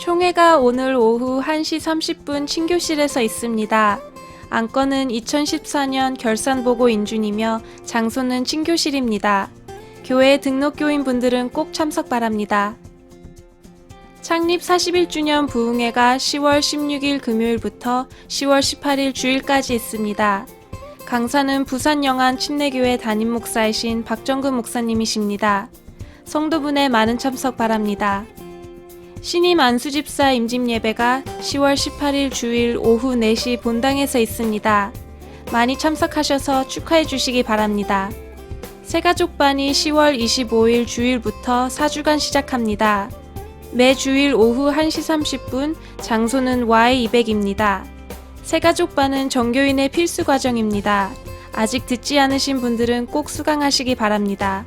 신예가 오늘 오후 1시 30분 친교실에서 있습니다. 안건은 2014년 결산보고 인준이며 장소는 친교실입니다. 교회 등록 교인분들은 꼭 참석 바랍니다. 창립 41주년 부흥회가 10월 16일 금요일부터 10월 18일 주일까지 있습니다. 강사는 부산 영안 침례교회 담임 목사이신 박정근 목사님이십니다. 성도분의 많은 참석 바랍니다. 신임 안수집사 임집 예배가 10월 18일 주일 오후 4시 본당에서 있습니다. 많이 참석하셔서 축하해 주시기 바랍니다. 새가족반이 10월 25일 주일부터 4주간 시작합니다. 매 주일 오후 1시 30분, 장소는 Y200입니다. 새가족반은 정교인의 필수 과정입니다. 아직 듣지 않으신 분들은 꼭 수강하시기 바랍니다.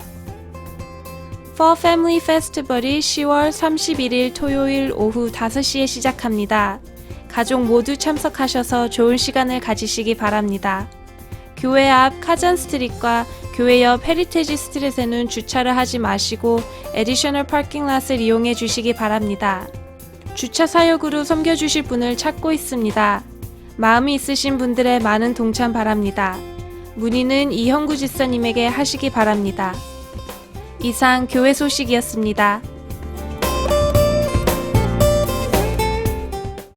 For Family Festival이 10월 31일 토요일 오후 5시에 시작합니다. 가족 모두 참석하셔서 좋은 시간을 가지시기 바랍니다. 교회 앞 카잔 스트릿과 교회 옆 헤리테지 스트릿에는 주차를 하지 마시고 에디셔널 파킹 랏을 이용해 주시기 바랍니다. 주차 사역으로 섬겨 주실 분을 찾고 있습니다. 마음이 있으신 분들의 많은 동참 바랍니다. 문의는 이형구 집사님에게 하시기 바랍니다. 이상 교회 소식이었습니다.